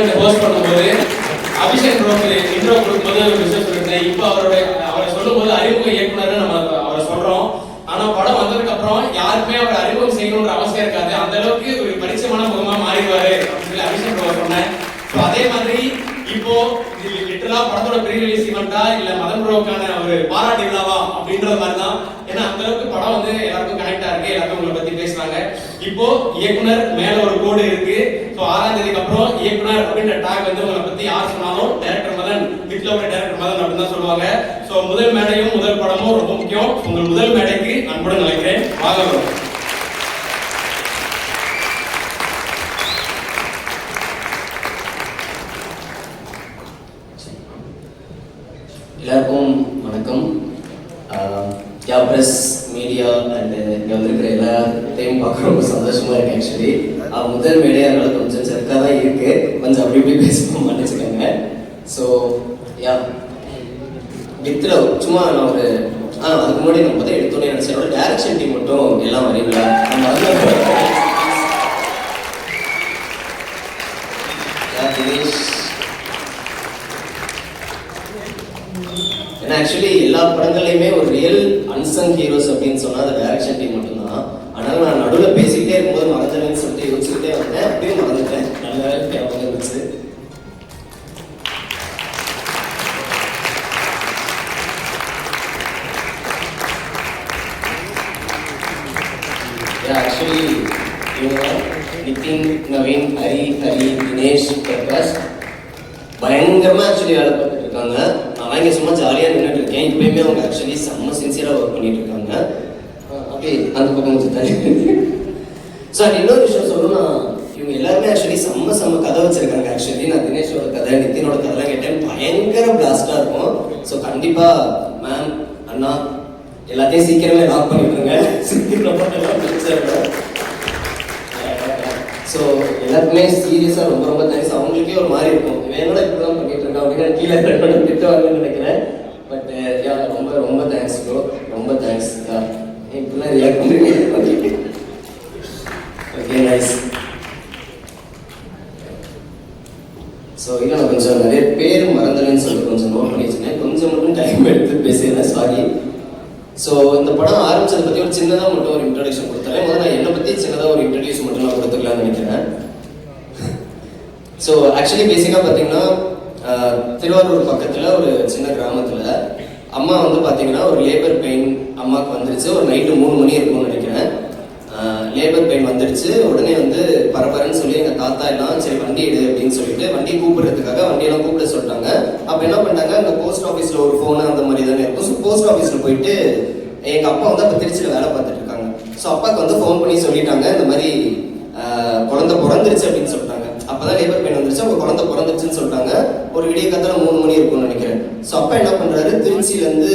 Event host பண்ணும்போது Abhishek ப்ரோக்கு intro கொடுக்கும்போது ஒரு விஷயம் சொல்லியிருந்தேன். இப்போ அவருடைய அவரை சொல்லும்போது அறிமுக இயக்குனர் நம்ம அவரை சொல்றோம். ஆனா படம் வந்ததுக்கு அப்புறம் யாருமே அவர் அறிமுகம் செய்யணுன்ற அவசியம் இருக்காது. அந்த அளவுக்கு ஒரு பரிச்சயமான முகமா மாறிடுவாரு அப்படின்னு சொல்லி அபிஷேக் ப்ரோ சொன்னேன். அதே மாதிரி இப்போ லிட்டரலா படத்தோட ப்ரீ ரிலீஸ் ஈவெண்டா இல்ல மதன் ப்ரோக்கான ஒரு பாராட்டு விழாவா அப்படின்ற மாதிரி தான். ஏன்னா அந்த அளவுக்கு படம் வந்து எல்லாருக்கும் கனெக்டா இருக்கு. எல்லாருக்கும் உங்களை பத்தி பேசுறாங்க. இப்போ இயக்குனர் மேல ஒரு கோடு இருக்கு. இயக்குனர் அப்படின்ற டாக் வந்து உங்களை பத்தி யார் சொன்னாலும் டைரக்டர் மதன் வீட்டில் உள்ள டைரக்டர் மதன் அப்படின்னு தான் சொல்லுவாங்க. ஸோ முதல் மேடையும் முதல் படமும் ரொம்ப முக்கியம். உங்கள் முதல் மேடைக்கு அன்புடன் நினைக்கிறேன் வாங்க bro. எல்லாருக்கும் வணக்கம். யா ப்ரெஸ் மீடியா அண்ட் இங்கே வந்திருக்கிற எல்லாத்தையும் பார்க்க ரொம்ப சந்தோஷமா இருக்கு ஆக்சுவலி முதல் மேடே கொஞ்சம் இதாக தான் இருக்கு. கொஞ்சம் அப்படி இப்படி பேசணும் மன்னிச்சுக்கோங்க ஸோ யா வித்ல சும்மா நான் ஒரு ஆ அதுக்கு முன்னாடி நம்ம பார்த்தா எடுத்தோன்னே நினச்சேன். டேரக்ஷன் டீம் மட்டும் எல்லாம் வரீங்களா நம்ம அதில் சார் இன்னொரு விஷயம் சொல்லணும்னா இவங்க எல்லாருமே ஆக்சுவலி செம்ம செம்ம கதை வச்சிருக்காங்க. ஆக்சுவலி நான் தினேஷோட கதை நித்தினோட கதைலாம் கேட்டேன். பயங்கர பிளாஸ்டா இருக்கும். ஸோ கண்டிப்பாக மேம் அண்ணா எல்லாத்தையும் சீக்கிரமே லாக் பண்ணிவிடுங்க சீக்கிரமா ஸோ எல்லாருக்குமே சீரியஸாக ரொம்ப ரொம்ப தேங்க்ஸ் அவங்களுக்கே ஒரு மாதிரி இருக்கும். வேணோட இப்படி தான் பண்ணிட்டு இருக்கேன் அப்படின்னு கீழே ரெண்டு திட்டுவாங்கன்னு நினைக்கிறேன். பட் யா ரொம்ப ரொம்ப தேங்க்ஸ் ப்ரோ ரொம்ப தேங்க்ஸ் இப்படிலாம் ரியாக்ட் பண்ணுறீங்க ஓகே நைஸ் ஸோ இல்லை நான் கொஞ்சம் நிறைய பேர் மறந்துடுன்னு சொல்லி கொஞ்சம் நோட் பண்ணி வச்சுருக்கேன் கொஞ்சம் மட்டும் டைம் எடுத்து பேசியிருந்தேன் சாரி ஸோ இந்த படம் ஆரம்பிச்சதை பற்றி ஒரு சின்னதாக மட்டும் ஒரு இன்ட்ரடக்ஷன் கொடுத்தாலே முதல்ல நான் என்னை பற்றி சின்னதாக ஒரு இன்ட்ரடியூஸ் மட்டும் நான் கொடுத்துக்கலாம்னு நினைக்கிறேன். ஸோ ஆக்சுவலி பேசிக்காக பார்த்தீங்கன்னா திருவாரூர் பக்கத்தில் ஒரு சின்ன கிராமத்தில் அம்மா வந்து பார்த்தீங்கன்னா ஒரு லேபர் பெயின் அம்மாவுக்கு வந்துருச்சு. ஒரு நைட்டு மூணு மணி இருக்கும்னு நினைக்கிறேன். லேபர் பெயின் வந்துடுச்சு. உடனே வந்து பரபரன்னு சொல்லி எங்கள் தாத்தா எல்லாம் சரி வண்டி எடு அப்படின்னு சொல்லிட்டு வண்டி கூப்பிடுறதுக்காக வண்டியெல்லாம் கூப்பிட சொல்லிட்டாங்க. அப்போ என்ன பண்ணிட்டாங்க அங்கே போஸ்ட் ஆஃபீஸில் ஒரு ஃபோனு அந்த மாதிரி தானே இருக்கும். ஸோ போஸ்ட் ஆஃபீஸில் போயிட்டு எங்கள் அப்பா வந்து அப்போ திருச்சியில் வேலை பார்த்துட்டு இருக்காங்க. ஸோ அப்பாவுக்கு வந்து ஃபோன் பண்ணி சொல்லிட்டாங்க இந்த மாதிரி குழந்தை பிறந்துருச்சு அப்படின்னு சொல்லிட்டாங்க. அப்பதான் லேபர் பெயின் வந்துருச்சு. அவங்க குழந்தை பிறந்துருச்சுன்னு சொல்லிட்டாங்க. ஒரு விடிய கத்தல மூணு மணி இருக்கும்னு நினைக்கிறேன். ஸோ அப்பா என்ன பண்றாரு? திருச்சியில இருந்து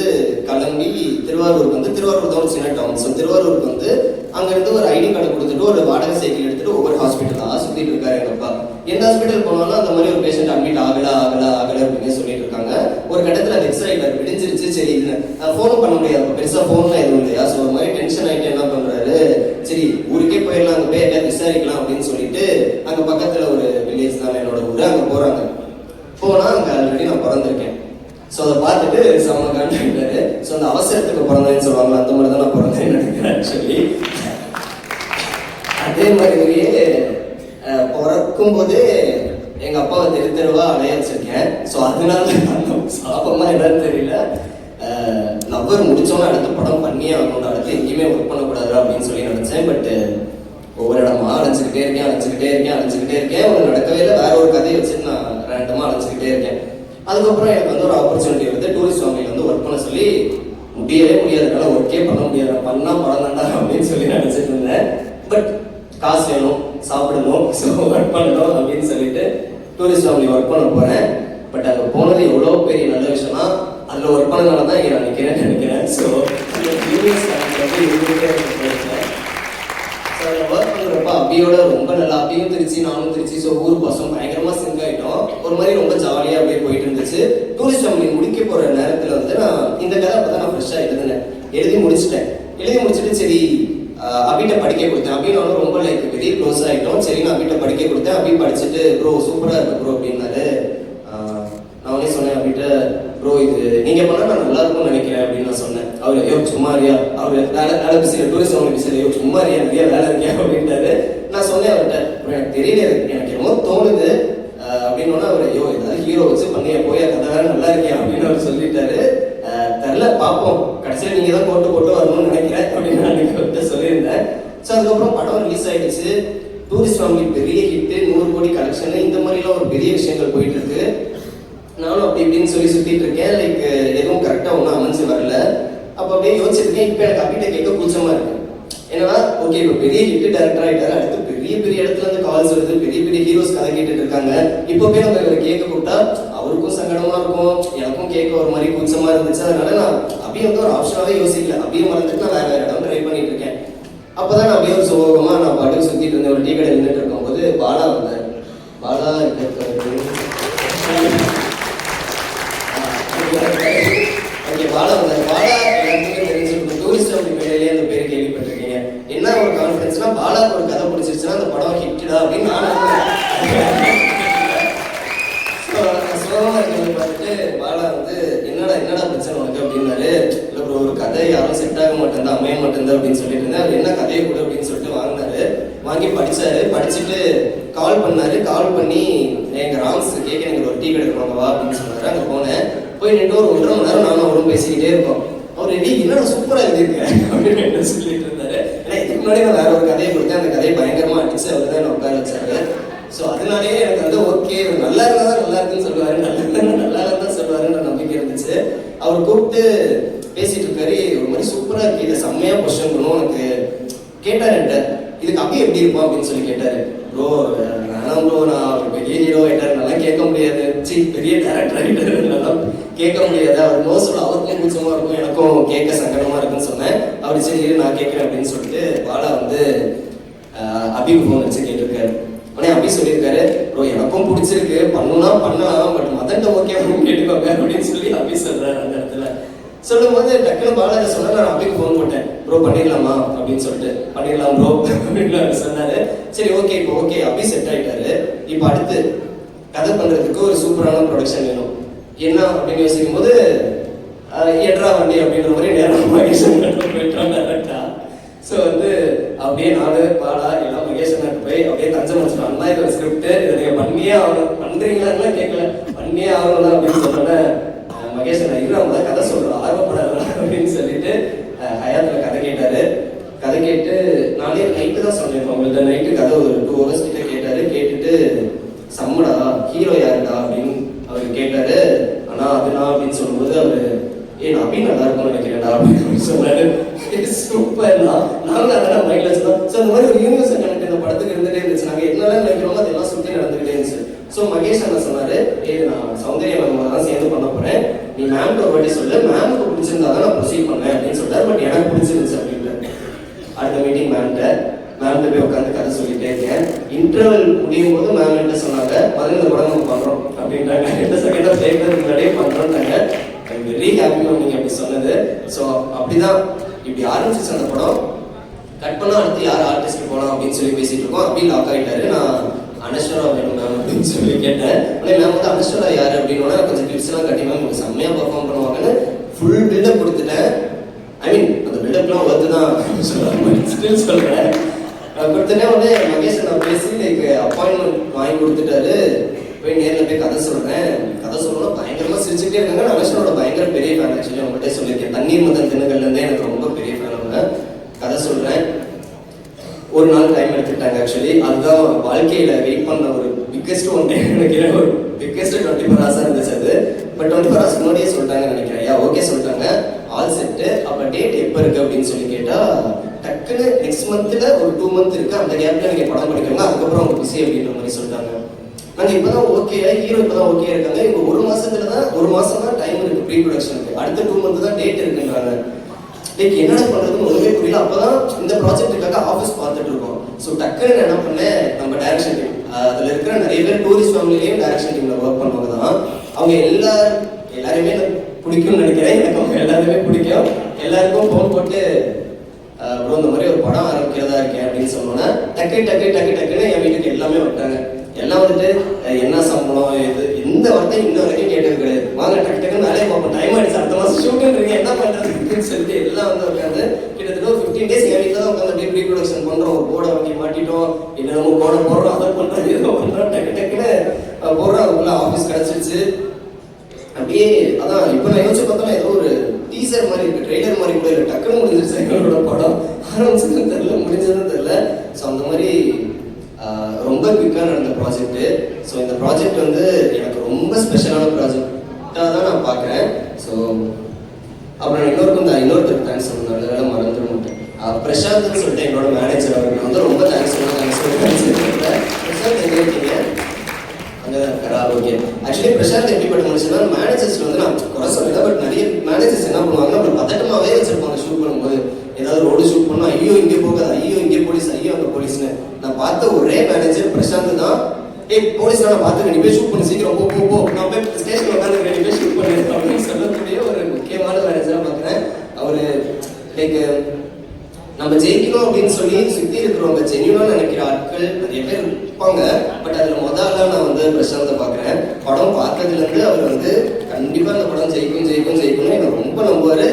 கிளம்பி திருவாரூருக்கு வந்து திருவாரூர் தான் ஒரு சின்ன டவுன் ஸோ திருவாரூருக்கு வந்து அங்கேருந்து ஒரு ஐடி கார்டு கொடுத்துட்டு ஒரு வாடகை சைக்கிள் எடுத்துட்டு ஒவ்வொரு ஹாஸ்பிட்டலாக சுற்றிட்டு இருக்காரு எங்கள் அப்பா. எந்த ஹாஸ்பிட்டல் போனாலும் அந்த மாதிரி ஒரு பேஷண்ட் அட்மிட் ஆகல ஆகல ஆகல அப்படின்னு சொல்லிட்டு இருக்காங்க. ஒரு கட்டத்தில் அது எக்ஸ்ட்ரா விடிஞ்சிருச்சு. சரி இது ஃபோனும் பண்ண முடியாது. பெருசாக ஃபோன்லாம் எதுவும் இல்லையா? ஸோ ஒரு மாதிரி டென்ஷன் ஆகிட்டு என்ன பண்ணுறாரு சரி ஊருக்கே போயிடலாம் அங்கே போய் எதாவது விசாரிக்கலாம் அப்படின்னு சொல்லிட்டு அங்கே பக்கத்தில் ஒரு வில்லேஜ் தான் என்னோட ஊர் அங்கே போகிறாங்க போனால் அங்கே ஆல்ரெடி நான் பிறந்திருக்கேன். ஸோ அதை பார்த்துட்டு செம்ம காண்டாரு ஸோ அந்த அவசரத்துக்கு பிறந்தேன்னு சொல்லுவாங்க அந்த மாதிரி தான் நான் பிறந்தேன்னு நினைக்கிறேன் ஆக்சுவலி அதே மாதிரியே பிறக்கும் போது எங்கள் அப்பாவை தெரு தெருவாக அலைய வச்சிருக்கேன். ஸோ அதனால அந்த என்னன்னு தெரியல. லவ்வர் முடிச்சோன்னே அடுத்த படம் பண்ணியே ஆகணும் அடுத்து எங்கேயுமே ஒர்க் பண்ணக்கூடாது அப்படின்னு சொல்லி நினைச்சேன். பட் uh, ஒவ்வொரு இடமா அழைச்சிக்கிட்டே இருக்கேன் அழைச்சிக்கிட்டே இருக்கேன் அழைச்சிக்கிட்டே இருக்கேன். ஒரு நடக்கவே இல்லை. வேற ஒரு கதையை வச்சுட்டு நான் ரேண்டமாக அழைச்சிக்கிட்டே இருக்கேன். அதுக்கப்புறம் எனக்கு வந்து ஒரு ஆப்பர்ச்சுனிட்டி வந்து டூரிஸ்ட் ஃபேமிலியில் வந்து ஒர்க் பண்ண சொல்லி முடியவே முடியாது. என்னால் ஒர்க்கே பண்ண முடியாது. பண்ணால் படம் தாண்டா அப்படின்னு சொல்லி நினச்சிட்டு இருந்தேன். பட் காசு வேணும் சாப்பிடணும் ஸோ ஒர்க் பண்ணணும் அப்படின்னு சொல்லிட்டு டூரிஸ்ட் ஃபேமிலி ஒர்க் பண்ண போகிறேன் பட் அங்கே போனது எவ்வளோ பெரிய நல்ல விஷயம்னா அதில் ஒர்க் பண்ணனால தான் இங்கே நான் நிற்கிறேன்னு நினைக்கிறேன். ஸோ யூனிவர்ஸ் வந்து இருந்துகிட்டே ஸோ அதில் ஒர்க் பண்ணுறப்ப அபியோட ரொம்ப நல்லா அபியும் திருச்சி நானும் திருச்சி. ஸோ ஊர் பசம் பயங்கரமாக சிங்க் ஆகிட்டோம் ஒரு மாதிரி ரொம்ப ஜாலியாக அப்படியே போயிட்டு இருந்துச்சு. டூரிஸ்ட் ஃபேமிலி முடிக்க போகிற நேரத்தில் வந்து நான் இந்த கதை அப்போ தான் நான் ஃப்ரெஷ்ஷாக எழுதுனேன். எழுதி முடிச்சிட்டேன். எழுதி முடிச்சுட்டு சரி அபிட்ட படிக்க கொடுத்தேன். அபி நானும் ரொம்ப லைக் பெரிய க்ளோஸ் ஆகிட்டோம் சரி நான் அபிட்ட படிக்க கொடுத்தேன். அபி படிச்சுட்டு ப்ரோ சூப்பராக இருக்கு ப்ரோ அப்படின்னாரு. ஆஹ் நான் சொன்னேன் அபிட்ட ப்ரோ இது நீங்க பண்ணா நான் நல்லா இருக்கும்னு நினைக்கிறேன் அப்படின்னு நான் சொன்னேன். அவர் ஐயோ சும்மா இருக்கியா அவர் வேலை வேலை பிஸியில் டூரிஸ்ட் அவங்க பிஸியில் ஐயோ சும்மா இருக்கியா நிறைய வேலை இருக்கியா? அப்படின்ட்டாரு. நான் சொன்னேன் அவர்கிட்ட எனக்கு தெரியல எனக்கு எனக்கு என்னமோ தோணுது. ஆஹ் அப்படின்னு அவர் ஐயோ ஏதாவது ஹீரோ வச்சு பண்ணியா போய் கதை வேலை நல்லா இருக்கியா? அப்படின்னு அவர் சொல்லிட்டாரு. தெரில பார்ப்போம் கடைசியில் நீங்கள் தான் போட்டு போட்டு வரணும்னு நினைக்கிறேன். அப்படின்னு நான் அவர்கிட்ட சொல்லியிருந்தேன். ஸோ அதுக்கப்புறம் படம் ரிலீஸ் ஆயிடுச்சு. டூரிஸ்ட் ஃபேமிலி பெரிய ஹிட்டு நூறு கோடி கலெக்ஷன் இந்த மாதிரிலாம் ஒரு பெரிய விஷயங்கள் போயிட்டு இருக்கு. நானும் அப்படி இப்படின்னு சொல்லி சுற்றிட்டு இருக்கேன். லைக் எதுவும் கரெக்டாக ஒன்றும் அமைஞ்சு வரல. அப்போ அப்படியே யோசிச்சிருக்கேன். இப்போ எனக்கு அப்பிட்ட கேட்க கூச்சமாக இருக்கு. ஏன்னா ஓகே இப்போ பெரிய ஹிட் டேரக்டர் ஆகிட்டாரு அடுத்து பெரிய பெரிய இடத்துல இருந்து கால்ஸ் வருது. பெரிய பெரிய ஹீரோஸ் கதை கேட்டுட்டு இருக்காங்க. இப்போ போய் நம்ம இவரை கேட்க கூப்பிட்டா அவருக்கும் சங்கடமா இருக்கும். எனக்கும் கேட்க ஒரு மாதிரி கூச்சமா இருந்துச்சு. அதனால நான் அப்படியே வந்து ஒரு ஆப்ஷனாவே யோசிக்கல. அப்படியே மறந்துட்டு நான் வேற வேற இடம் ட்ரை பண்ணிட்டு இருக்கேன். அப்பதான் நான் அப்படியே ஒரு சோகமா நான் பாட்டுக்கு சுத்திட்டு இருந்தேன். ஒரு டீ கடை நின்றுட்டு இருக்கும்போது பாலா வந்தார். பாலா இருக்குதா அப்படின்னு நான் நம்புறேன். இருக்கிறது பார்த்துட்டு பாலா வந்து என்னடா என்னடா பிரச்சனை உனக்கு? அப்படின்னாரு. இல்லை ப்ரோ ஒரு கதை யாரும் செட் ஆக மாட்டேன் அமைய மாட்டேன் அப்படின்னு சொல்லிட்டு இருந்தேன் அவர் என்ன கதையை கொடு அப்படின்னு சொல்லிட்டு வாங்கினாரு. வாங்கி படிச்சாரு. படிச்சுட்டு கால் பண்ணாரு. கால் பண்ணி எங்க ராம்ஸ் கேட்க எனக்கு ஒரு டீ கிடைக்கணும் வா அப்படின்னு சொன்னார். அங்க போனேன். போய் நின்று ஒரு ஒன்றரை மணி நேரம் நானும் அவரும் பேசிக்கிட்டே இருக்கோம். அவர் ரெடி என்னடா சூப்பரா எழுதியிருக்க? அப்படின்னு சொல்லிட்டு இருந்தாரு. ஏன்னா இதுக்கு முன்னாடி நான் வேற ஒரு கதையை கொடுத்தேன். அந்த கதையை பயங்கரமா அடிச்சு அவர் தான் உட்கார வச்சாரு. ஸோ அதனாலேயே எனக்கு வந்து ஓகே நல்லா இருந்தா தான் நல்லா இருக்குன்னு சொல்லுவாரு நல்லா நல்லா இருந்தா சொல்லுவாருன்னு நம்பிக்கை இருந்துச்சு. அவர் கூப்பிட்டு பேசிட்டு இருக்காரு. ஒரு மாதிரி சூப்பரா இருக்கு. இதை செம்மையா கொஸ்டின் பண்ணுவோம். உனக்கு கேட்டார் என்கிட்ட இதுக்கு அப்படியே எப்படி இருப்போம் அப்படின்னு சொல்லி கேட்டாரு. ப்ரோ வேணாம் ப்ரோ நான் ஒரு பெரிய ஹீரோ ஆயிட்டாரு. நல்லா கேட்க முடியாது. சி பெரிய டேரக்டர் ஆயிட்டாரு. நல்லா கேட்க முடியாது. அவர் நோ சொல்ல அவருக்கும் கூச்சமா இருக்கும். எனக்கும் கேட்க சங்கடமா இருக்குன்னு சொன்னேன். அவர் சரி நான் கேட்கிறேன். அப்படின்னு சொல்லிட்டு பாலா வந்து ஆஹ், ஃபோன் வச்சு கேட்டிருக்காரு. உடனே அபி சொல்லியிருக்காரு ப்ரோ எனக்கும் பிடிச்சிருக்கு. பண்ணணும்னா பண்ணலாம் பட் மதன்ட்ட ஓகே கேட்டுக்கோங்க அப்படின்னு சொல்லி அபி சொல்றாரு அந்த இடத்துல. சொல்லும் போது டக்குனு பாலாஜி சொன்னா நான் அபிக்கு ஃபோன் போட்டேன். ப்ரோ பண்ணிடலாமா? அப்படின்னு சொல்லிட்டு பண்ணிடலாம் ப்ரோ அப்படின்னு சொன்னாரு. சரி ஓகே இப்போ ஓகே அபி செட் ஆயிட்டாரு. இப்போ அடுத்து கதை பண்றதுக்கு ஒரு சூப்பரான ப்ரொடக்ஷன் வேணும். என்ன அப்படின்னு யோசிக்கும் போது எட்ரா வண்டி அப்படின்ற மாதிரி நேரம் மகேஷன் போயிட்டோம் டேரக்டா ஸோ வந்து அப்படியே நானு பாடா எல்லாம் மகேஷன் போய் அப்படியே தஞ்சம் வச்சுட்டோம் அண்ணா இது ஸ்கிரிப்ட் இதை நீங்க பண்ணியே ஆகணும். பண்றீங்களான்னு கேட்கல பண்ணியே ஆகணும் அப்படின்னு சொன்னோன்னே மகேஷன் மகேஷ் இரு அவங்க கதை சொல்றோம். ஆர்வப்படாத அப்படின்னு சொல்லிட்டு அஹ் ஹயாத்ல கதை கேட்டாரு கதை கேட்டு நானே நைட்டு தான் சொன்னேன் உங்கள்ட்ட நைட்டு கதை ஒரு டூ ஹவர்ஸ் கிட்ட கேட்டாரு கேட்டுட்டு சம்மடா ஹீரோ யாருடா அப்படின்னு அவர் கேட்டாரு அண்ணா அதுனா அப்படின்னு சொல்லும்போது அவரு ஏ நான் அப்படி நல்லா இருக்கும்னு நினைக்கிறேன்டா அப்படின்னு சொன்னாரு சூப்பர்னா நானும் அதான் மைண்ட்ல வச்சுதான் ஸோ இந்த மாதிரி ஒரு யூனிவர்ஸ் எனக்கு இந்த படத்துக்கு இருந்துட்டே இருந்துச்சு நாங்க என்னெல்லாம் நினைக்கிறோமோ அதெல்லாம் சுற்றி நடந்துகிட்டே இருந்துச்சு ஸோ மகேஷ் அண்ணா சொன்னாரு ஏ நான் சௌந்தர்யா மேம் தான் சேர்ந்து பண்ண போறேன் நீ மேம்க்கு ஒரு வாட்டி சொல்லு மேமுக்கு பிடிச்சிருந்தா தான் நான் ப்ரொசீட் பண்ணேன் அப்படின்னு சொல்றாரு பட் எனக்கு பிடிச்சிருந்துச்சு அப்படின்ட்டு அடுத்த மீட்டிங் மேம்கிட்ட மேம்கிட்ட போய் உட்காந்து கதை சொல்லிட்டே இருக்கேன் இன்டர்வல் முடியும் போது மேம் என்ன சொன்னாங்க பதினஞ்சு படம் நம்ம பண்றோம் அப்படின்றாங்க ரெண்டு செகண்டா சேர்க்கறதுக்கு முன்னாடியே பண்றோம்னாங்க வெரி ஹாப்பி மேம் நீங்க அப்படி சொன்னது ஸோ அப்படிதான் இப்படி ஆரம்பிச்சு அந்த படம். கட் பண்ணா அடுத்து யார் ஆர்டிஸ்ட் போலாம் அப்படின்னு சொல்லி பேசிட்டு இருக்கோம். அப்படி லாக் ஆகிட்டாரு நான் அனஸ்வரா வேணும் மேம் அப்படின்னு சொல்லி கேட்டேன். ஆனால் மேம் வந்து அனஸ்வரா யார் அப்படின்னா கொஞ்சம் கிளிப்ஸ் எல்லாம் கட்டி மேம் உங்களுக்கு செம்மையா பர்ஃபார்ம் பண்ணுவாங்கன்னு ஃபுல் பில்டப் கொடுத்துட்டேன். ஐ மீன் அந்த பில்டப்லாம் வந்து தான் ஸ்டில் சொல்றேன். நான் வந்து மகேஷ் நான் பேசி லைக் அப்பாயின்மெண்ட் வாங்கி கொடுத்துட்டாரு. போய் நேரில் போய் கதை சொல்றேன். கதை சொல்லணும் பயங்கரமா சிரிச்சுட்டே இருக்காங்க. நான் அனஸ்வரோட பயங்கர பெரிய ஃபேன் ஆக்சுவலி அவங்கள்ட்ட சொல்லியிருக்கேன். தண்ணீர் மதன் தினங்கள்ல இருந்தே எனக்கு ரொம்ப பெரிய ஃபேன் அவங்க. கதை சொல்றேன். ஒரு நாள் டைம் எடுத்துக்கிட்டாங்க ஆக்சுவலி அதுதான் வாழ்க்கையில வெயிட் பண்ண ஒரு பிக்கெஸ்ட் ஒன் டே நினைக்கிறேன் ஒரு பிக்கெஸ்ட் டுவெண்ட்டி ஃபோர் ஹவர்ஸாக இருந்துச்சு அது. பட் டுவெண்ட்டி ஃபோர் ஹவர்ஸ் முன்னாடியே சொல்லிட்டாங்க நினைக்கிறேன். யா ஓகே சொல்லிட்டாங்க. ஆல் செட்டு அப்போ டேட் எப்போ இருக்கு அப்படின்னு சொல்லி கேட்டால் டக்குன்னு நெக்ஸ்ட் மந்த்தில் ஒரு டூ மந்த் இருக்கு. அந்த கேப்பில் நீங்கள் படம் படிக்கணும் அதுக்கப்புறம் அவங்க பிஸி அப்படின்ற மாதிரி சொல்லிட்டாங்க. நாங்க இப்பதான் ஓகே ஹீரோ இப்பதான் ஓகே இருக்காங்க. இப்போ ஒரு மாசத்துல தான் ஒரு மாசம் தான் டைம் இருக்கு ப்ரீ ப்ரொடக்ஷனுக்கு அடுத்த டூ மந்த் தான் டேட் இருக்குன்றாங்க. லைக் என்ன பண்றதுன்னு ஒண்ணுமே புரியல. அப்பதான் இந்த ப்ராஜெக்ட்டுக்காக ஆஃபீஸ் பார்த்துட்டு இருக்கோம். ஸோ டக்குன்னு நான் என்ன பண்ணேன்? நம்ம டைரக்ஷன் டீம் அதுல இருக்கிற நிறைய பேர் டூரிஸ்ட் ஃபேமிலிலையும் டைரக்ஷன் டீம்ல ஒர்க் பண்ணவங்க தான். அவங்க எல்லாரும் எல்லாருமே பிடிக்கும்னு நினைக்கிறேன். எனக்கு அவங்க எல்லாருமே பிடிக்கும். எல்லாருக்கும் ஃபோன் போட்டு ப்ரோ ப்ரோ இந்த மாதிரி ஒரு படம் ஆரம்பிக்கிறதா இருக்கேன் அப்படின்னு சொன்னோன்னே டக்கு டக்கு டக்கு டக்குன்னு என் வீட்டுக்கு எல்லாமே வந்துட்டாங்க. எல்லாம் வந்துட்டு என்ன சம்பளம் இது இந்த வார்த்தை இன்ன வரைக்கும் கேட்டது கிடையாது. வாங்க டக்கு டக்குன்னு வேலையை பார்ப்போம். டைம் ஆயிடுச்சு. அடுத்த மாதம் ஷூட்டுன்றீங்க என்ன பண்ணுறதுன்னு சொல்லிட்டு எல்லாம் வந்து உட்காந்து கிட்டத்தட்ட ஒரு ஃபிஃப்டீன் டேஸ் என் தான் உட்காந்து அப்படியே ப்ரீ ப்ரொடக்ஷன் பண்ணுறோம் ஒரு போர்டை வாங்கி மாட்டிட்டோம். இல்லை நம்ம போர்டை போடுறோம். அதை பண்ணுறோம் இதை பண்ணுறோம் டக்கு டக்குன்னு போடுறோம். அதுக்குள்ள ஆஃபீஸ் கிடச்சிருச்சு. அப்படியே அதான் இப்போ நான் யோசிச்சு பார்த்தோம்னா ஏதோ ஒரு டீசர் மாதிரி இருக்கு. ட்ரெய்லர் மாதிரி கூட இல்லை. டக்குன்னு முடிஞ்சிருச்சு. எங்களோட படம். ஆரம்பிச்சதும் தெரியல முடிஞ்சதும் தெரியல. ஸோ அந்த மாதிரி ரொம்ப குயிக்காக நடந்த ப்ராஜெக்ட் ஸோ இந்த ப்ராஜெக்ட் வந்து எனக்கு ரொம்ப ஸ்பெஷலான ப்ராஜெக்டாக தான் நான் பார்க்குறேன். ஸோ அப்புறம் இன்னொருக்கும் தான் இன்னொருத்தருக்கு தேங்க்ஸ் சொல்லணும். நல்ல வேலை மறந்துட மாட்டேன். பிரசாந்த்னு சொல்லிட்டு என்னோட மேனேஜர் அவருக்கு வந்து ரொம்ப தேங்க்ஸ் சொல்லணும். தேங்க்ஸ் பிரசாந்த் எங்கே இருக்கீங்க? ஓகே ஆக்சுவலி பிரசாந்த் எப்படிப்பட்ட மனுஷனா மேனேஜர்ஸ் வந்து நான் குறை சொல்லல பட் நிறைய மேனேஜர்ஸ் என்ன பண்ணுவாங்கன்னா ஒரு பதட்டமாகவே வச்சிருப்பாங்க ஷூட் பண்ணும்போது. ஏதாவது ரோடு ஷூட் பண்ணோம் ஐயோ இங்கே போகாது ஐயோ இங்கே போலீஸ் ஐயோ அங்கே போலீஸ்னு நான் பார்த்த ஒரே மேனேஜர் பிரசாந்த் தான் ஏய் போலீஸ் நான் பார்த்து நீ போய் ஷூட் பண்ணி சீக்கிரம் போ போ போ. நான் போய் ஸ்டேஷன் உட்காந்து நீ போய் ஷூட் பண்ணி அப்படின்னு சொல்லக்கூடிய ஒரு முக்கியமான மேனேஜராக பார்க்குறேன். அவர் லைக் நம்ம ஜெயிக்கணும் அப்படின்னு சொல்லி சுற்றி இருக்கிறவங்க ஜென்யூனா நினைக்கிற ஆட்கள் நிறைய பேர் இருப்பாங்க. பட் அதில் முதல்ல நான் வந்து பிரசாந்தை பார்க்குறேன். படம் பார்த்ததுலேருந்து அவர் வந்து கண்டிப்பாக அந்த படம் ஜெயிக்கும் ஜெயிக்கும் ஜெயிக்கும்னு எனக்கு ரொம்ப நம்புவார்.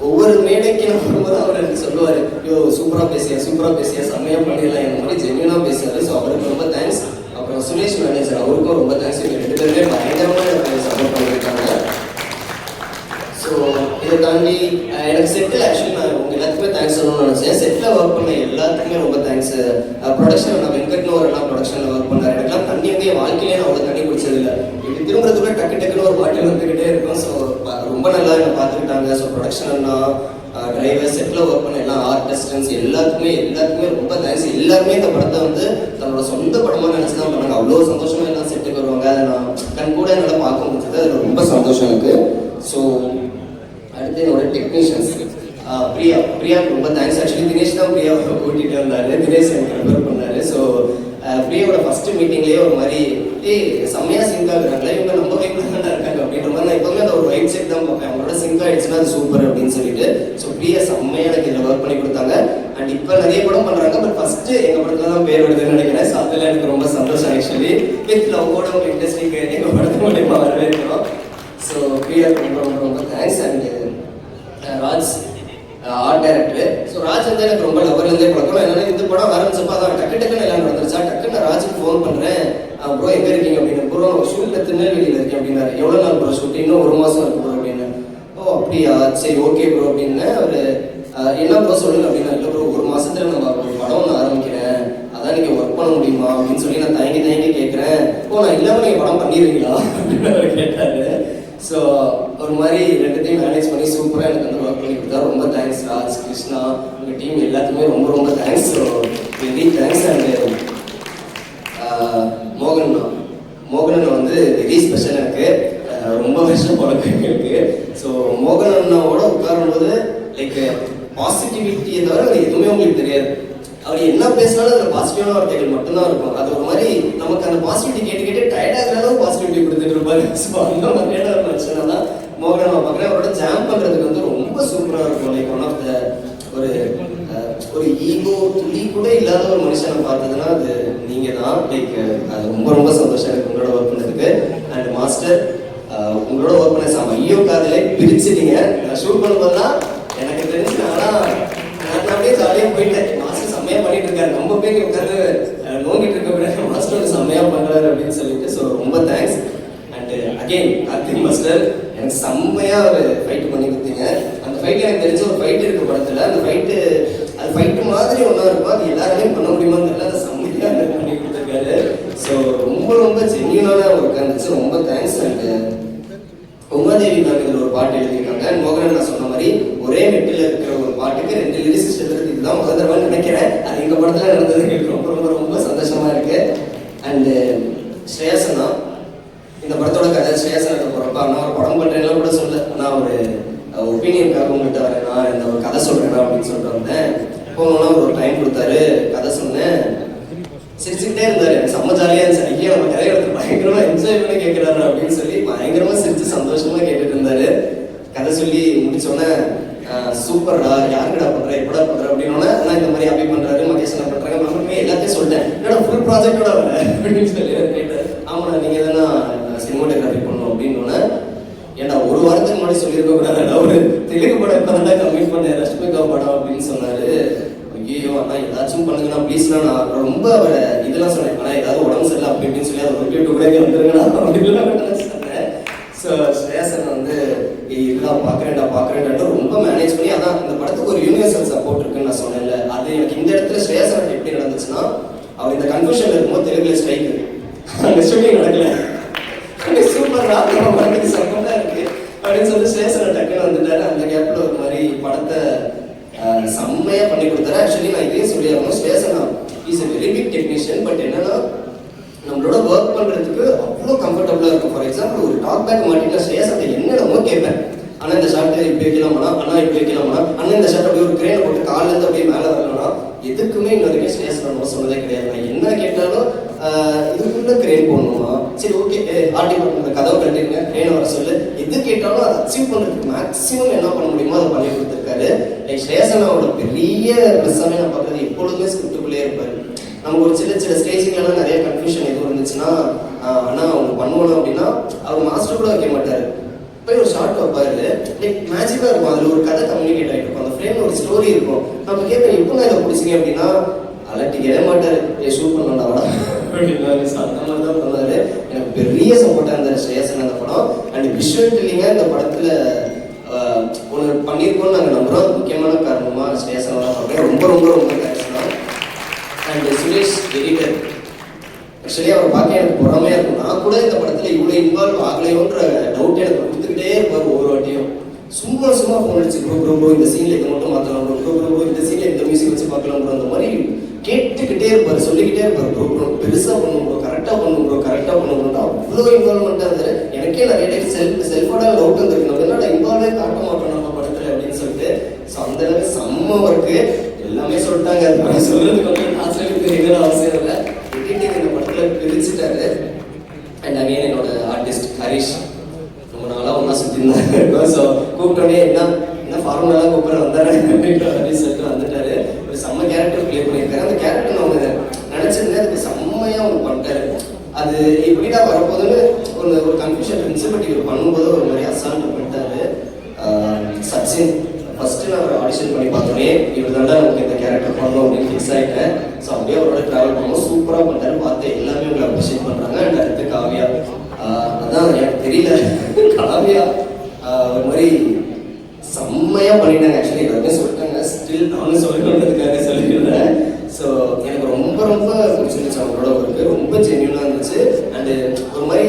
ஒவ்வொரு மேடைக்கு நான் வரும்போது அவர் எனக்கு சொல்லுவாரு யோ சூப்பரா பேசியா சூப்பரா பேசியா செம்மையா பண்ணிடலாம் இந்த மாதிரி ஜென்யூனா பேசுவாரு ஸோ அவருக்கு ரொம்ப தேங்க்ஸ் அப்புறம் சுரேஷ் மேனேஜர் அவருக்கும் ரொம்ப தேங்க்ஸ் இவங்க ரெண்டு பேருமே பயங்கரமாக எனக்கு சப்போர்ட் பண்ணியிருக்காங்க. ஸோ இதை தாண்டி எனக்கு செட்டில் ஆக்சுவலி தேங்க்ஸ் சொல்லணும்னு நினச்சேன். செட்டில் ஒர்க் பண்ண எல்லாத்துக்குமே ரொம்ப தேங்க்ஸ் ப்ரொடக்ஷன் நான் வெங்கட்னு ஒரு அண்ணா ப்ரொடக்ஷனில் ஒர்க் பண்ணார். எனக்குலாம் தண்ணி வந்து என் வாழ்க்கையிலே நான் அவ்வளோ தண்ணி குடிச்சதில்லை. இப்படி திரும்புறதுக்குள்ள டக்கு டக்குன்னு ஒரு பாட்டில் வந்துக்கிட்டே இருக்கும். ஸோ ரொம்ப நல்லா என்னை பார்த்துக்கிட்டாங்க. ஸோ ப்ரொடக்ஷன் அண்ணா டிரைவர் செட்டில் ஒர்க் பண்ண எல்லா ஆர்டிஸ்டன்ஸ் எல்லாத்துக்குமே எல்லாத்துக்குமே ரொம்ப தேங்க்ஸ் எல்லாருமே இந்த படத்தை வந்து தன்னோட சொந்த படமாக நினச்சி தான் பண்ணாங்க. அவ்வளோ சந்தோஷமா எல்லாம் செட்டுக்கு வருவாங்க. அதை நான் கண் கூட என்னால் பார்க்க முடிஞ்சது. அதில் ரொம்ப சந்தோஷம் எனக்கு. ஸோ அடுத்து என்னோட டெக்னீஷியன்ஸ் பிரியா பிரியாவுக்கு ரொம்ப தேங்க்ஸ் ஆக்சுவலி தினேஷ் தான் பிரியாவை கூட்டிகிட்டு வந்தாரு. தினேஷ் எனக்கு ரெஃபர் பண்ணாரு. ஸோ பிரியாவோட ஃபர்ஸ்ட் மீட்டிங்லேயே ஒரு மாதிரி ஏய் செம்மையா சிங்க் ஆகுறாங்களே இவங்க நம்ம வைப்பில் தான் இருக்காங்க. அப்படின்ற மாதிரி நான் எப்பவுமே அந்த ஒரு வைப் செட் தான் பார்ப்பேன். அவங்களோட சிங்க் ஆயிடுச்சுன்னா அது சூப்பர் அப்படின்னு சொல்லிட்டு. ஸோ பிரியா செம்மையாக எனக்கு இதில் ஒர்க் பண்ணி கொடுத்தாங்க. அண்ட் இப்போ நிறைய படம் பண்ணுறாங்க பட் ஃபஸ்ட்டு எங்கள் படத்தில் தான் பேர் வருதுன்னு நினைக்கிறேன். ஸோ அதில் எனக்கு ரொம்ப சந்தோஷம் ஆக்சுவலி வித் லவ்வோட உங்க இண்டஸ்ட்ரிக்கு எங்கள் படத்து மூலியமாக வரவேற்கிறோம். ஸோ பிரியா ரொம்ப ரொம்ப ரொம்ப thanks and Raj art director so Raj வந்து எனக்கு ரொம்ப லவர்லேருந்தே பழக்கம் என்னன்னா இந்த படம் ஆரம்பிச்சப்போ அதான் டக்கு டக்குன்னு எல்லாம் நடந்துருச்சா. டக்குன்னு நான் ராஜுக்கு ஃபோன் பண்ணுறேன் ப்ரோ எங்கே இருக்கீங்க அப்படின்னு. ப்ரோ ஷூட்டில் திருநெல்வேலியில் இருக்கேன் அப்படின்னாரு. எவ்வளோ நாள் ப்ரோ ஷூட் இன்னும் ஒரு மாதம் இருக்கு ப்ரோ அப்படின்னு. ஓ அப்படியா? சரி ஓகே ப்ரோ அப்படின்னு அவர் என்ன ப்ரோ சொல்லுங்க அப்படின்னா இல்லை ப்ரோ ஒரு மாதத்தில் நம்ம ஒரு படம் ஒன்று ஆரம்பிக்கிறேன். அதான் நீங்கள் ஒர்க் பண்ண முடியுமா? அப்படின்னு சொல்லி நான் தயங்கி தயங்கி கேட்குறேன் ஓ நான் இல்லாமல் நீங்கள் படம் பண்ணிடுவீங்களா? அப்படின்னு அவர் கேட்டாரு. ஸோ ஒரு மாதிரி ரெண்டுத்தையும் மேனேஜ் பண்ணி சூப்பராக எனக்கு வந்து ஒர்க் பண்ணி கொடுத்தா ரொம்ப தேங்க்ஸ் ராஜ் கிருஷ்ணா உங்கள் டீம் எல்லாத்துக்குமே ரொம்ப ரொம்ப தேங்க்ஸ் வெரி தேங்க்ஸ் அண்ட் மோகன்னா மோகனண்ணா வந்து வெரி ஸ்பெஷல் எனக்கு. ரொம்ப வருஷம் பழக்கம் இருக்கு ஸோ மோகன் அண்ணாவோட உட்காரும்போது லைக் பாசிட்டிவிட்டியை தவிர அது எதுவுமே உங்களுக்கு தெரியாது. அவர் என்ன பேசினாலும் அதில் பாசிட்டிவான வார்த்தைகள் மட்டும்தான் இருக்கும். அது ஒரு மாதிரி நமக்கு அந்த பாசிட்டிவிட்டி கேட்டு கேட்டு டயர்டாகிற அளவு பாசிட்டிவிட்டி கொடுத்துட்டு இருப்பாரு. ஸோ அந்த மாதிரியான ஒரு மனுஷனா தான் மோகன் அவரோட ஜாம் பண்ணுறதுக்கு வந்து ரொம்ப சூப்பராக இருக்கும். லைக் ஒன் ஆஃப் த ஒரு ஒரு ஈகோ துளி கூட இல்லாத ஒரு மனுஷனை பார்த்ததுன்னா அது நீங்க தான். லைக் அது ரொம்ப ரொம்ப சந்தோஷம் எனக்கு உங்களோட ஒர்க் பண்ணதுக்கு. அண்ட் மாஸ்டர் உங்களோட ஒர்க் பண்ண சாம ஐயோ காதலே பிரிச்சுட்டீங்க. நான் ஷூட் பண்ணும்போதுலாம் எனக்கு தெரிஞ்சு நான்லாம் நான் அப்படியே ஜாலியாக போயிட்டேன். மாஸ்டர் செம்மையா பண்ணிட்டு இருக்காரு. நம்ம போய் உட்காந்து நோங்கிட்டு இருக்க மாஸ்டர் செம்மையாக செம்மையா பண்றாரு அப்படின்னு சொல்லிட்டு. ஸோ ரொம்ப தேங்க்ஸ் அகெயின் அகைன் மாஸ்டர் எனக்கு செம்மையா ஒரு ஃபைட் பண்ணி கொடுத்தீங்க அந்த ஃபைட் எனக்கு தெரிஞ்ச ஒரு ஃபைட் இருக்க படத்துல. அந்த ஃபைட்டு அது ஃபைட்டு மாதிரி ஒன்றா இருக்கும். அது எல்லாருமே பண்ண முடியுமான்னு தெரியல. அதை செம்மையா பண்ணி கொடுத்துருக்காரு. ஸோ ரொம்ப ரொம்ப ஜென்யூனான ஒர்க் இருந்துச்சு. ரொம்ப தேங்க்ஸ் அண்ட் உமாதேவி மேம் இதில் ஒரு பாட்டு எழுதியிருக்காங்க. அண்ட் மோகனன் நான் சொன்ன மாதிரி ஒரே மெட்டில் இருக்கிற ஒரு பாட்டுக்கு ரெண்டு லிரிக்ஸ் எழுதுறது இதுதான் முதல் தடவை நினைக்கிறேன். அது எங்கள் படத்தில் நடந்தது எனக்கு ரொம்ப ரொம்ப ரொம்ப சந்தோஷமா இருக்கு. அண்டு ஸ்ரேயாசனா இந்த படத்தோட கதை ஸ்ரேயாசனத்தை போறப்ப நான் ஒரு படம் பண்றேன்னா கூட சொல்ல நான் ஒரு ஒப்பீனியனுக்காக உங்கள்கிட்ட வரேன் நான் இந்த ஒரு கதை சொல்றேன் அப்படின்னு சொல்லிட்டு வந்தேன் போனோம்னா ஒரு டைம் கொடுத்தாரு கதை சொன்னேன் சிரிச்சுக்கிட்டே இருந்தாரு எனக்கு செம்ம ஜாலியா இருந்துச்சு ஐயா நம்ம கதை எடுத்து பயங்கரமா என்ஜாய் பண்ணி கேட்கிறாரு அப்படின்னு சொல்லி பயங்கரமா சிரிச்சு சந்தோஷமா கேட்டுட்டு இருந்தாரு கதை சொல்லி முடிச்சோடனே சூப்பர்டா யாருக்குடா பண்ற எப்படா பண்ற அப்படின்னா நான் இந்த மாதிரி அபி பண்றாரு மகேஷ் என்ன பண்றாங்க நம்ம எல்லாத்தையும் சொல்லிட்டேன் என்னடா ஃபுல் ப்ராஜெக்டோட வர அப்படின்னு சொல்லி கேட்டேன் ஆமாடா நீங்க எதனா சினிமாட்டோகிராஃபி பண்ணணும் அப்படின்னு ஏன்டா ஒரு வாரத்துக்கு முன்னாடி சொல்லியிருக்க கூடாது ஒரு தெலுங்கு படம் இப்போ தான் கம்ப்ளீட் பண்ணேன் ரஷ்மிகா படம் அப்படின்னு சொன்னாரு. ஐயோ அண்ணா ஏதாச்சும் பண்ணுங்கண்ணா ப்ளீஸ்ண்ணா நான் ரொம்ப அவரை இதெல்லாம் சொன்னேன். ஆனால் ஏதாவது உடம்பு சரியில்லை அப்படி இப்படின்னு சொல்லி அதை விட்டு கூட வந்துருங்கண்ணா. அப்படின்னு சொன்னேன் ஸோ ஸ்ரேயசன் வந்து "ஏய், இல்லடா பார்க்குறேன்டா பார்க்குறேன்டா ரொம்ப மேனேஜ் பண்ணி அதான் இந்த படத்துக்கு ஒரு யூனிவர்சல் சப்போர்ட் இருக்குன்னு நான் சொன்னேன்ல அது எனக்கு இந்த இடத்துல ஸ்ரேயசன் எப்படி நடந்துச்சுன்னா அவர் இந்த கன்ஃபியூஷன் இருக்கும்போது தெலுங்குல ஸ்ட்ரைக் அங்கே ஷூட்டிங் நடக்கல அங்கே சூப்பர் நம்ம படத்துக்கு சப்போர்ட்டாக இருக்கு அப்படின்னு சொல்லி ஸ்ரேயசன் டக்குன்னு வந்துட்டாரு அந்த கேப்பில் ஒரு மாதிரி படத்தை ஆஹ், செம்மையா பண்ணி கொடுத்தாரு ஆக்சுவலி நான் இதையும் சொல்லி ஆகணும் ஸ்ரேயசன் is a very big but என்னன்னா நம்மளோட ஒர்க் பண்றதுக்கு அவ்வளோ கம்ஃபர்டபுளாக இருக்கும். ஃபார் எக்ஸாம்பிள் ஒரு டாக் பேக் மாட்டினா ஸ்ரேயஸ் அதை என்னென்னமோ கேட்பேன்? ஆனால் இந்த ஷர்ட் இப்படி வைக்கலாமா அண்ணா இப்படி வைக்கலாமா அண்ணா இந்த ஷர்ட் அப்படியே ஒரு கிரேன் போட்டு கால்ல இருந்து அப்படியே மேலே வரலாம்னா எதுக்குமே இன்ன வரைக்கும் ஸ்ரேயஸ் நம்ம சொன்னதே கிடையாது. நான் என்ன கேட்டாலும் இதுக்குள்ள கிரேன் போடணுமா? சரி ஓகே ஆர்டி இந்த கதவை கட்டிருங்க கிரேன் வர சொல்லு. எது கேட்டாலும் அதை அச்சீவ் பண்ணுறதுக்கு மேக்ஸிமம் என்ன பண்ண முடியுமோ அதை பண்ணி கொடுத்துருக்காரு. லைக் ஸ்ரேயசனாவோட பெரிய ப்ளஸ்ஸாகவே நான் பார்க்குறது எப்பொழுதுமே ஸ்கிரிப்டுக்குள்ளே இருப்பாரு. நமக்கு ஒரு சின்ன சில ஸ்டேஜிங்லாம் நிறைய கன்ஃபியூஷன் எதுவும் இருந்துச்சுன்னா ஆஹ் அண்ணா அவங்க பண்ணுவோம் அப்படின்னா அவர் மாஸ்டர் கூட வைக்க மாட்டார். போய் ஒரு ஷார்ட் வைப்பாரு. லைக் மேஜிக்காக இருக்கும். அதில் ஒரு கதை கம்யூனிகேட் ஆகிட்டு இருக்கும். அந்த ஃப்ரேமில் ஒரு ஸ்டோரி இருக்கும். நம்ம கேட்பேன் எப்போ நான் இதை பிடிச்சிங்க? அப்படின்னா அலட்டிக்கவே மாட்டாரு. ஏ ஷூட் பண்ணலாம் அவடா அப்படின்னாரு அந்த மாதிரி தான் பண்ணாரு எனக்கு பெரிய சப்போர்ட்டாக இருந்தார் ஸ்ரேயசன் அந்த படம். அண்ட் விஷுவல் டெல்லிங்க இந்த படத்தில் ஒன்று பண்ணியிருக்கோம்னு நாங்கள் நம்புகிறோம் முக்கியமான காரணமாக ஸ்ரேயசன் தான் பார்க்குறேன் ரொம்ப ரொம்ப ரொம்ப அண்ட் சுரேஷ் எடிட்டர் ஆக்சுவலி அவர் பார்க்க எனக்கு பொறாமையாக இருக்கும். நான் கூட இந்த படத்தில் இவ்வளோ இன்வால்வ் ஆகலையோன்ற டவுட் எனக்கு கொடுத்துக்கிட்டே இருப்பார் ஒவ்வொரு வாட்டியும். சும்மா சும்மா ஃபோன் அடிச்சு ப்ரோ ப்ரோ ப்ரோ இந்த சீனில் இதை மட்டும் மாற்றலாம் ப்ரோ ப்ரோ ப்ரோ இந்த சீனில் இந்த மியூசிக் வச்சு பார்க்கலாம் ப்ரோ அந்த மாதிரி கேட்டுக்கிட்டே இருப்பார் சொல்லிக்கிட்டே இருப்பார் ப்ரோ ப்ரோ பெருசாக பண்ணும் ப்ரோ கரெக்டாக பண்ணும் ப்ரோ கரெக்டாக பண்ணும் ப்ரோ அவ்வளோ இன்வால்மெண்ட்டாக இருந்தார் எனக்கே நிறைய டைம் செல்ஃப் செல்ஃபோட டவுட் வந்துருக்கு. நம்ம என்னடா இன்வால்வே காட்ட மாட்டோம் நம்ம படத்தில் அப்படின்னு சொல்லிட்டு ஸோ அந்த அளவுக்கு செம்ம ஒர்க்கு எல்லாமே சொல்லிட்டாங்க. அது நான் அவசியம் இல்லை. எடிட்டிங் இந்த படத்தில் பிரிச்சுட்டாரு. அண்ட் அகைன் என்னோட ஆர்டிஸ்ட் ஹரிஷ். ரொம்ப நாளாக ஒன்றா சுற்றிருந்தாங்க ஸோ கூப்பிட்டோன்னே என்ன? என்ன ஃபார்முலாலாம் கூப்பிட்ற? வந்தாரு. அப்படின்னு சொல்லிட்டு வந்துட்டாரு. ஒரு செம்ம கேரக்டர் ப்ளே பண்ணியிருக்காரு. அந்த கேரக்டர் நான் அவங்க நினச்சிருந்தேன். அதுக்கு செம்மையாக அவங்க பண்ணிட்டாரு. அது எப்படிடா வரப்போதுன்னு ஒரு ஒரு கன்ஃபியூஷன் இருந்துச்சு. பட் இவர் பண்ணும்போது ஒரு மாதிரி அசால்ட் பண்ணிட்டாரு. சச்சின். ஃபர்ஸ்ட் நான் ஆடிஷன் பண்ணி பார்த்தோன்னே இவர் தான் நமக்கு இந்த கேரக்டர் பண்ணணும் அப்படின்னு ஃபிக்ஸ் ஆகிட்டேன் ஸோ அப்படியே அவரோட ட்ராவல் பண்ணுவோம் சூப்பராக பண்ணாரு. பார்த்து எல்லாமே உங்களை அப்ரிஷியேட் பண்ணுறாங்க அண்ட் அடுத்து காவியா. அதான் எனக்கு தெரியல. காவியா ஒரு மாதிரி செம்மையாக பண்ணிட்டாங்க. ஆக்சுவலி எல்லாருமே சொல்லிட்டாங்க. ஸ்டில் நானும் சொல்லணுன்றதுக்காக சொல்லியிருந்தேன். ஸோ எனக்கு ரொம்ப ரொம்ப பிடிச்சிருந்துச்சு அவங்களோட ஒர்க்கு ரொம்ப ஜென்யூனாக இருந்துச்சு. அண்டு ஒரு மாதிரி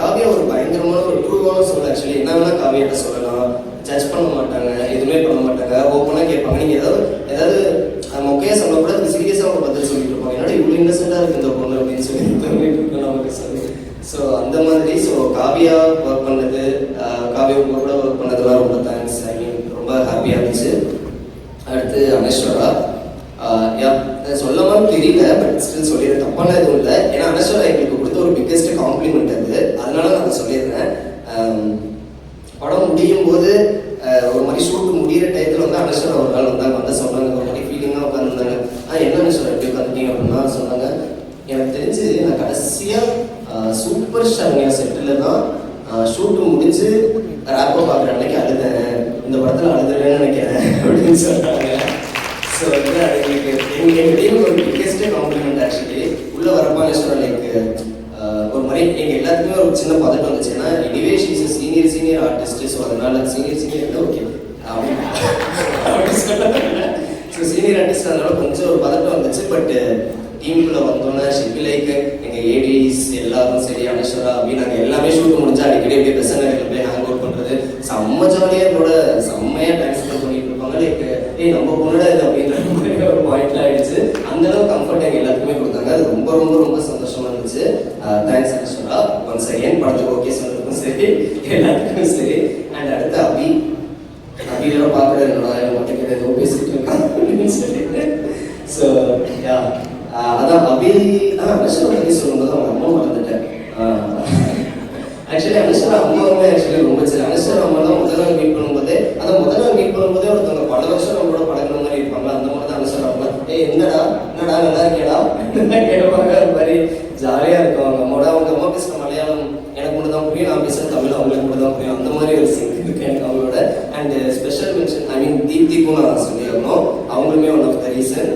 காவியா ஒரு பயங்கரமான ஒரு ட்ரூவான சொல்ல ஆக்சுவலி என்ன வேணால் காவியாட்ட சொல்லலாம். ஜட்ஜ் பண்ண மாட்டாங்க எதுவுமே பண்ண மாட்டாங்க. ஓப்பனாக கேட்பாங்க. நீங்கள் ஏதாவது ஏதாவது அஹ், சொல்ல கூட அதுக்கு சீரியஸாக ஒரு பதில் சொல்லிட்டு இருப்பாங்க. என்னோட இவ்வளோ இன்னசென்ட்டாக இருக்கு இந்த பொண்ணு அப்படின்னு சொல்லி தோணிட்டு இருக்கோம் நமக்கு சொல்லி. ஸோ அந்த மாதிரி ஸோ காவியா ஒர்க் பண்ணது காவியா உங்க கூட ஒர்க் பண்ணதுலாம் ரொம்ப தேங்க்ஸ் ஐ மீன் ரொம்ப ஹாப்பியாக இருந்துச்சு. அடுத்து அனஸ்வரா யா சொல்லமான்னு தெரியல பட் ஸ்டில் சொல்லிடுறேன் தப்பான எதுவும் இல்லை ஏன்னா அனஸ்வரா எங்களுக்கு கொடுத்த ஒரு பிக்கெஸ்ட் காம்ப்ளிமெண்ட் அது அதனால நான் அதை சொல்லிடுறேன் ஆம், படம் முடியும் போது ஒரு மாதிரி ஷூட் முடிகிற டயத்தில் வந்து அனுஷன் ஒரு நாள் வந்தாங்க. வந்து சொன்னாங்க ஒரு மாதிரி ஃபீலிங்காக உட்காந்துருந்தாங்க ஆ என்ன அனுஷன் எப்படி உட்காந்துட்டீங்க அப்படின்னா சொன்னாங்க. எனக்கு தெரிஞ்சு நான் கடைசியாக சூப்பர் ஷர்மியா செட்டில் தான் ஷூட்டு முடிஞ்சு ரேப்பை பார்க்குற அன்னைக்கு அழுதேன். இந்த படத்தில் அழுதுறேன்னு நினைக்கிறேன் அப்படின்னு சொன்னாங்க. ஸோ வந்து அது எங்களுக்கு எங்கள் டீம் ஒரு பிக்கெஸ்டே காம்ப்ளிமெண்ட் ஆக்சுவலி உள்ளே வரப்பா நேஷனல் எங்க ஒரு சின்ன பதட்டம் வந்துச்சு ஏன்னா anyway she's senior senior artist so அதனால senior senior okay so senior artist அதனால கொஞ்சம் ஒரு பதட்டம் வந்துச்சு பட் டீமுக்குள்ள வந்தோன்னே ஷிப்பி லைக் எங்க ஏடிஸ் எல்லாரும் சரி அனஸ்வரா அப்படின்னு நாங்கள் எல்லாமே ஷூட் முடிஞ்சா அடிக்கடி அப்படியே பெசன் போய் ஹேங் அவுட் பண்றது. செம்ம ஜாலியாக என்னோட செம்மையா டைம் ஸ்பெண்ட் பண்ணிட்டு இருப்பாங்க. லைக் ஏய் நம்ம பொண்ணோட இது அப்படின்ற மாதிரி ஒரு பாயிண்ட்லாம் ஆயிடுச்சு. அந்தளவு கம்ஃபர்ட் எங்கள் எல்லாத்துக்குமே கொடுத்தாங்க. அது ரொம்ப ரொம்ப ரொம்ப சந்தோஷமா இருந்துச்சு. Uh, தேங்க்ஸ் படத்துக்கு ஓகே சொன்னதுக்கும் சரி எல்லாத்துக்கும் சரி அண்ட் அடுத்து அபி அபியோட பார்க்குறது என்னோட மட்டும் கிட்ட ஏதோ பேசிட்டு இருக்கான் அப்படின்னு சொல்லிட்டு ஸோ யா அதான் அபி ஆ அனஸ்வரா பற்றி சொல்லும்போது அவங்க அம்மா மறந்துட்டேன் ஆக்சுவலி அனுஷரா அம்மாவுமே ஆக்சுவலி ரொம்ப சரி அனுஷரா அம்மா தான் முதல் நாள் மீட் பண்ணும்போது அதான் முதல் நாள் மீட் பண்ணும்போதே ஒருத்தவங்க பல வருஷம் நம்மளோட பழகுன மாதிரி இருப்பாங்க அந்த மாதிரி தான் அனுஷரா அம்மா ஏ என்னடா என்னடா நல்லா இருக்கேடா கேட்பாங்க அது மாதிரி ஜாலியா இருக்கும் அவங்க அம்மாவோட அவங்க அம்மா பேசுற மலையாளம் மட்டும் தான் புரியும். நான் பேசுற தமிழ் அவங்களுக்கு மட்டும் தான் புரியும். அந்த மாதிரி ஒரு சிங் இருக்கு. எனக்கு அவங்களோட and special mention I mean தீப்திக்கும் நான் சொல்லியிருந்தோம். அவங்களுமே ஒன் ஆஃப் த ரீசன்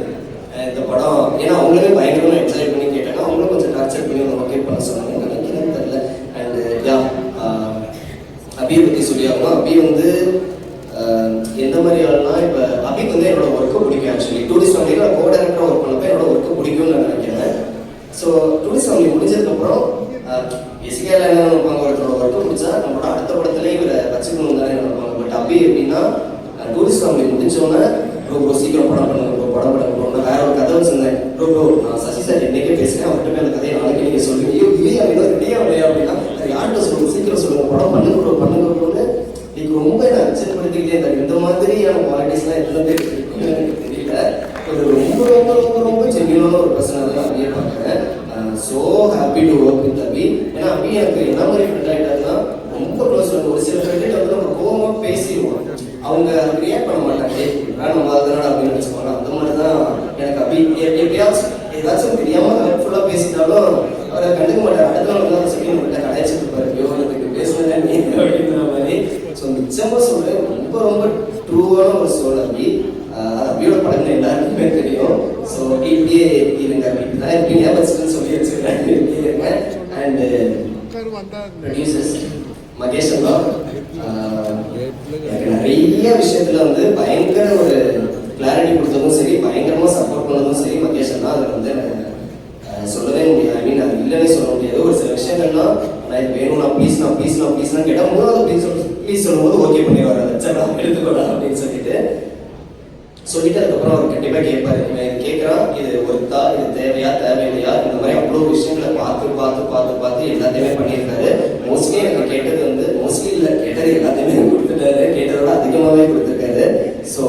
இந்த படம் ஏன்னா அவங்களுமே பயங்கரமாக என்ஜாய் பண்ணி கேட்டாங்க. அவங்களும் கொஞ்சம் டார்ச்சர் பண்ணி அவங்க ஓகே பண்ண சொன்னாங்க நினைக்கிறேன் தெரியல. அண்ட் யா அபியை பற்றி சொல்லி ஆகணும் அபி வந்து எந்த மாதிரி ஆளுனா இப்போ அபிக்கு வந்து என்னோட ஒர்க்கு பிடிக்கும் ஆக்சுவலி டூரிஸ்ட் ஃபேமிலியில் நான் கோ டேரக்டராக ஒர்க் பண்ணப்போ என்னோட ஒர்க்கு பிடிக்கும்னு நான் நினைக்கிறேன். ஸோ டூரிஸ்ட் ஃபேமிலி முடிஞ்சதுக்கப்புறம் பேசிக்காக என்ன நினைப்பாங்க ஒருத்தரோட ஒர்க்கு முடிச்சா நம்மளோட அடுத்த படத்துல இவரை வச்சுக்கணும் தானே நினைப்பாங்க பட் அப்பயே எப்படின்னா டூரிஸ்ட் ஃபேமிலி முடிஞ்சோன்னே ப்ரோ ப்ரோ சீக்கிரம் படம் பண்ணுங்க ப்ரோ படம் பண்ணுங்க ப்ரோ வேற ஒரு கதை வச்சிருந்தேன். ப்ரோ ப்ரோ நான் சசி சார் என்னைக்கே பேசுகிறேன் அவர்கிட்ட அந்த கதையை நாளைக்கு நீங்கள் சொல்லுங்க. ஐயோ இல்லையா அப்படின்னா ரெடியா இல்லையா அப்படின்னா யார்கிட்ட சொல்லுங்க சீக்கிரம் சொல்லுங்க படம் பண்ணுங்க ப்ரோ பண்ணுங்க ப்ரோன்னு இன்னைக்கு ரொம்ப நான் அச்சப்படுத்திக்கிட்டே இருந்தாங்க. இந்த மாதிரியான குவாலிட்டிஸ்லாம் எத்தனை பேர் இருக்குன்னு எனக்கு தெரியல. ஒரு ரொம்ப ரொம்ப ரொம்ப ரொம்ப ஜென்யூனான ஒரு பர்சனாக தான் அப்படியே பார்க்குறேன். So happy to work with Abhi ஏன்னா அபி எனக்கு என்ன மாதிரி ஃப்ரெண்ட் ஆகிட்டாருன்னா ரொம்ப க்ளோஸ் ஒரு சில ஃப்ரெண்டு வந்து நம்ம கோபமாக பேசிடுவோம். அவங்க அதுக்கு ரியாக்ட் பண்ண மாட்டாங்க. "ஏய், நம்ம அதனால அப்படின்னு நினச்சிப்பாங்க அந்த மாதிரி தான் எனக்கு அபி எப்படியாச்சும் ஏதாச்சும் தெரியாமல் ஹெல்ப்ஃபுல்லாக பேசிட்டாலும் அவரை கண்டுக்க மாட்டார். அடுத்த நாள் வந்து சொல்லி நம்மகிட்ட கடைச்சிட்டு இருப்பாரு ஐயோ எனக்கு பேசுனதே நீ அப்படின்ற மாதிரி. ஸோ நிச்சயமாக சொல்கிறேன் ரொம்ப ரொம்ப ட்ரூவான ஒரு சோல் அபி அபியோட படங்கள் எல்லாருக்குமே தெரியும். ப்ரொடியூசர்ஸ் மகேஷ் எனக்கு நிறைய விஷயத்துல வந்து பயங்கர ஒரு கிளாரிட்டி கொடுத்ததும் சரி பயங்கரமா சப்போர்ட் பண்ணதும் சரி மகேஷ் தான் அதை வந்து சொல்லவே முடியாது. ஐ மீன் அது இல்லைன்னு சொல்ல முடியாது. ஒரு சில விஷயங்கள்லாம் நான் இது வேணும் நான் ப்ளீஸ் நான் ப்ளீஸ் நான் ப்ளீஸ்லாம் கேட்டால் மூணாவது ப்ளீஸ் ப்ளீஸ் சொல்லும்போது ஓகே பண்ணிடுவார். வச்சா எடுத்துக்கொள்ளலாம் அப்படின்னு சொல்லிட்டு சொல்லிட்டு அதுக்கப்புறம் அவர் கண்டிப்பாக கேட்பாரு. பார்த்து எல்லாத்தையுமே பண்ணியிருக்காரு. மோஸ்ட்லி எனக்கு கேட்டது வந்து மோஸ்ட்லி இல்லை கேட்டது எல்லாத்தையுமே கொடுத்துட்டாரு. கேட்டதோட அதிகமாகவே கொடுத்துருக்காரு. ஸோ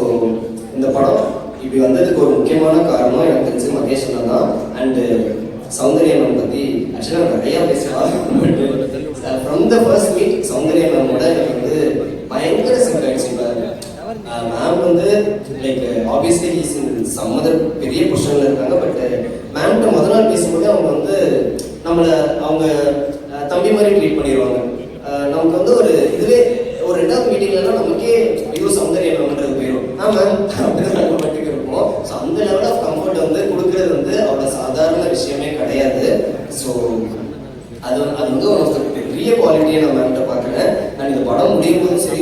இந்த படம் இப்படி வந்ததுக்கு ஒரு முக்கியமான காரணம் எனக்கு தெரிஞ்சு மகேஷ் தான் அண்டு சௌந்தர்ய மேம் பற்றி ஆக்சுவலாக நிறையா பேசலாம் but from the first meet Soundarya மேமோட எனக்கு வந்து பயங்கர சிங்க் ஆயிடுச்சு மேம் வந்து லைக் ஆப்வியஸ்லி ஹீஸ் பெரிய பொசிஷனில் இருக்காங்க பட் மேம்கிட்ட முதல் நாள் பேசும்போது அவங்க வந்து நம்மளை அவங்க தம்பி மாதிரி ட்ரீட் பண்ணிடுவாங்க நமக்கு வந்து ஒரு இதுவே ஒரு ரெண்டாவது மீட்டிங்லாம் நமக்கே ஐயோ சௌந்தர்யம் நம்மன்றது போயிடும் நாம அப்படிதான் நம்ம மட்டுக்கு இருப்போம். ஸோ அந்த லெவல் ஆஃப் கம்ஃபர்ட் வந்து கொடுக்கறது வந்து அவ்வளோ சாதாரண விஷயமே கிடையாது. ஸோ அது அது வந்து ஒரு பெரிய குவாலிட்டியை நான் மேம்கிட்ட பார்க்குறேன். நான் இந்த படம் முடியும் போது சரி